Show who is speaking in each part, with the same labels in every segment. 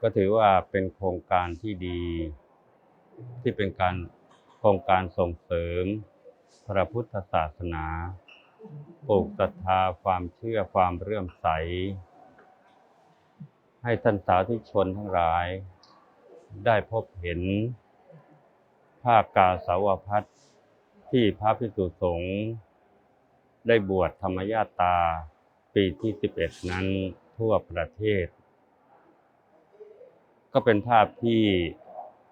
Speaker 1: ก็ถือว่าเป็นโครงการที่ดี ที่เป็นการโครงการส่งเสริม พระพุทธศาสนาปลูกศรัทธาความเชื่อความเรื่อมใส ให้ท่านสาธุชนทั้งหลาย ได้พบเห็นภาคกาสาวพัฒน์ที่พระภิกษุสงฆ์ได้บวชธรรมญาตาปีที่ 11 นั้นทั่วประเทศ ก็เป็นภาพที่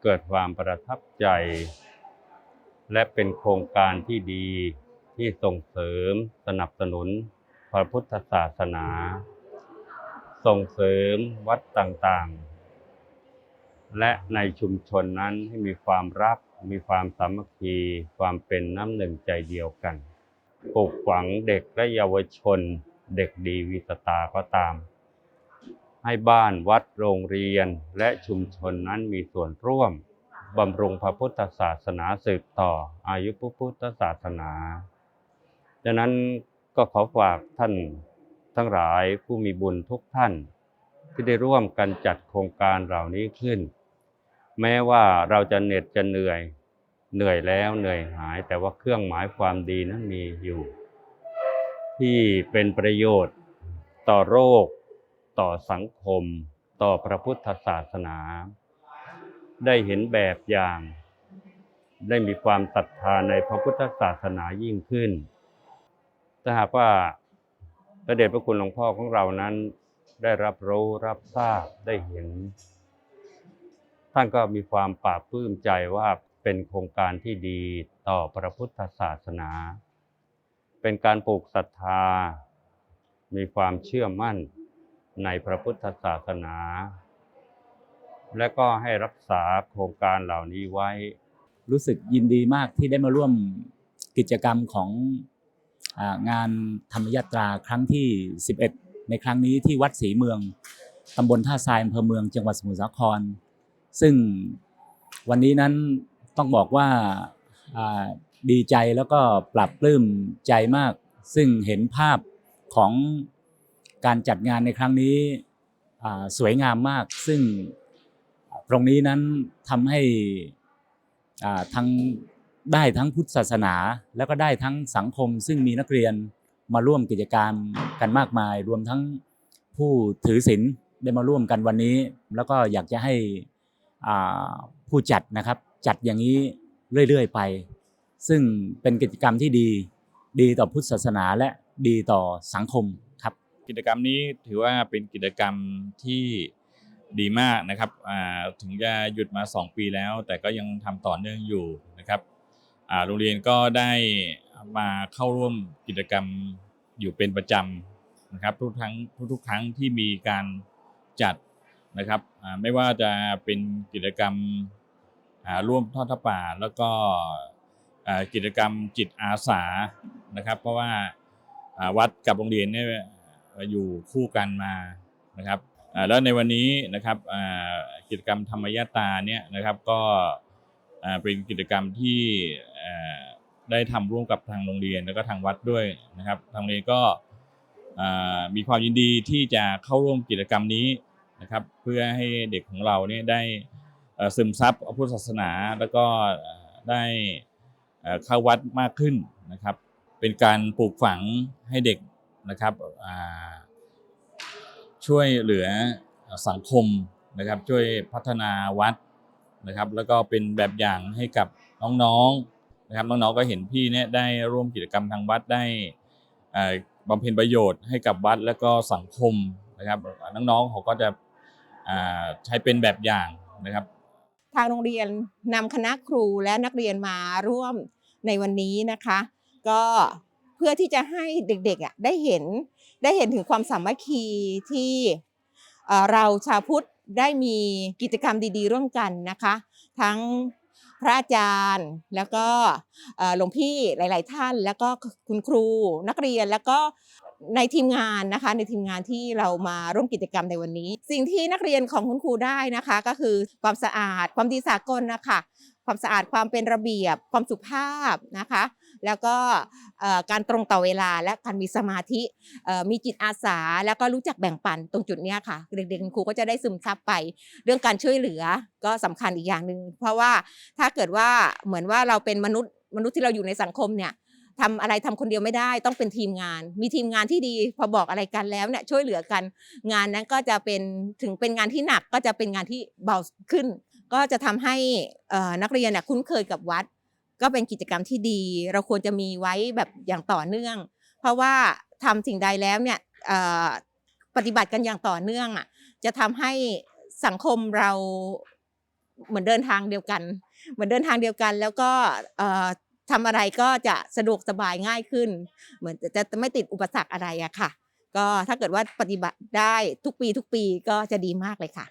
Speaker 1: เกิดความประทับใจ และเป็นโครงการที่ดีที่ส่งเสริมสนับสนุนพระพุทธศาสนา ส่งเสริมวัดต่างๆ และในชุมชนนั้นให้มีความรัก มีความสามัคคี ความเป็นน้ำหนึ่งใจเดียวกันปลูกฝังเด็กและเยาวชน เด็กดีวิสตาก็ตาม ให้บ้านวัดโรงเรียนและชุมชนนั้นมีส่วนร่วมบำรุงพระพุทธศาสนาสืบต่ออายุพระพุทธศาสนาดังนั้นก็ขอฝากท่านทั้งหลายผู้มีบุญทุกท่าน ที่ได้ร่วมกันจัดโครงการเหล่านี้ขึ้น แม้ว่าเราจะเหน็ดจะเหนื่อยเหนื่อยแล้วเหนื่อยหาย แต่ว่าเครื่องหมายความดีนั้นมีอยู่ ที่เป็นประโยชน์ต่อโรค ต่อสังคม ต่อพระพุทธศาสนา ได้เห็นแบบอย่าง ได้มีความศรัทธาในพระพุทธศาสนายิ่งขึ้น ถ้าหากว่าพระเดชพระคุณหลวงพ่อของเรานั้น ได้รับรู้รับทราบได้เห็น ท่านก็มีความปราบปลื้มใจว่าเป็นโครงการที่ดีต่อพระพุทธศาสนา เป็นการปลูกศรัทธา มีความเชื่อมั่น ในพระพุทธศาสนา และก็ให้รักษาโครงการเหล่านี้ไว้
Speaker 2: รู้สึกยินดีมากที่ได้มาร่วมกิจกรรมของอางานธรรมยาตราครั้งที่ 11 ในครั้งนี้ที่วัดศรีเมืองตำบลท่าทรายอำเภอเมืองจังหวัดสมุทรสาคร ซึ่งวันนี้นั้นต้องบอกว่าอ่าดีใจแล้วก็ปรับปลื้มใจมาก ซึ่งเห็นภาพของ การจัดงานในครั้งนี้สวยงามมาก ซึ่งตรงนี้นั้นทำให้ทั้งได้ทั้งพุทธศาสนา แล้วก็ได้ทั้งสังคม ซึ่งมีนักเรียนมาร่วมกิจกรรมกันมากมาย รวมทั้งผู้ถือศีลได้มาร่วมกันวันนี้ แล้วก็อยากจะให้ผู้จัดนะครับ จัดอย่างนี้เรื่อย ๆ ไป ซึ่งเป็นกิจกรรมที่ดี ดีต่อพุทธศาสนาและดีต่อสังคม
Speaker 3: กิจกรรมนี้ถือว่าเป็นกิจกรรมที่ดีมากนะครับถึงจะหยุดมา 2 ปีแล้ว แต่ก็ยังทำต่อเนื่องอยู่นะครับโรงเรียนก็ได้มาเข้าร่วมกิจกรรมอยู่เป็นประจำนะครับทุกครั้งทุกๆครั้งที่มีการจัดนะครับไม่ว่าจะเป็นกิจกรรมร่วมทอดผ้าป่า แล้วก็กิจกรรมจิตอาสานะครับ เพราะว่าวัดกับโรงเรียนเนี่ย อยู่คู่กันมานะครับแล้วในวันนี้นะครับกิจกรรมธรรมยตาเนี่ยนะครับก็เป็นกิจกรรมที่ได้ทำร่วมกับทางโรงเรียนแล้วก็ทางวัดด้วยนะครับทางโรงเรียนก็มีความยินดีที่จะเข้าร่วมกิจกรรมนี้นะครับ เพื่อให้เด็กของเราเนี่ยได้ซึมซับพุทธศาสนา แล้วก็ได้เข้าวัดมากขึ้นนะครับ เป็นการปลูกฝังให้เด็ก นะครับช่วยเหลือสังคมนะครับช่วยพัฒนาวัดนะครับแล้วก็เป็นแบบอย่างให้กับน้องๆนะครับน้องๆก็เห็นพี่เนี่ยได้ร่วมกิจกรรมทางวัดได้บำเพ็ญประโยชน์ให้กับวัดแล้วก็สังคมนะครับน้องๆเขาก็จะใช้เป็นแบบอย่างนะครับ
Speaker 4: ทางโรงเรียนนำคณะครูและนักเรียนมาร่วมในวันนี้นะคะ ก็ เพื่อที่จะให้เด็กๆอะได้เห็นได้เห็นถึงความสามัคคีที่เราชาวพุทธได้มีกิจกรรมดีๆ ร่วมกันนะคะ ทั้งพระอาจารย์แล้วก็หลวงพี่หลาย ๆ ท่าน แล้วก็คุณครูนักเรียนแล้วก็ในทีมงานนะคะในทีมงานที่เรามาร่วมกิจกรรมในวันนี้ สิ่งที่นักเรียนของคุณครูได้นะคะ ก็คือความสะอาดความดีสากลนะคะ ความสะอาดความเป็นระเบียบ ความสุภาพนะคะ แล้วก็การตรงต่อเวลาและการมีสมาธิมีจิตอาสา แล้วก็รู้จักแบ่งปันตรงจุดนี้ค่ะ เด็กๆคุณครูก็จะได้ซึมซับไป เรื่องการช่วยเหลือก็สำคัญอีกอย่างหนึ่งเพราะว่าถ้าเกิดว่าเหมือนว่าเราเป็นมนุษย์มนุษย์ที่เราอยู่ในสังคมเนี่ยทำอะไรทำคนเดียวไม่ได้ต้องเป็นทีมงาน มีทีมงานที่ดีพอบอกอะไรกันแล้วเนี่ยช่วยเหลือกัน งานนั้นก็จะเป็นถึงเป็นงานที่หนักก็จะเป็นงานที่เบาขึ้น ก็จะทำให้นักเรียนเนี่ยคุ้นเคยกับวัด ก็เป็นกิจกรรมที่ดี เราควรจะมีไว้แบบอย่างต่อเนื่อง เพราะว่าทำสิ่งใดแล้วเนี่ยปฏิบัติกันอย่างต่อเนื่องอะจะทำให้สังคมเราเหมือนเดินทางเดียวกัน เหมือนเดินทางเดียวกัน แล้วก็ทำอะไรก็จะสะดวกสบายง่ายขึ้น เหมือนจะไม่ติดอุปสรรคอะไรอะค่ะ ก็ถ้าเกิดว่าปฏิบัติได้ทุกปีทุกปีก็จะดีมากเลยค่ะ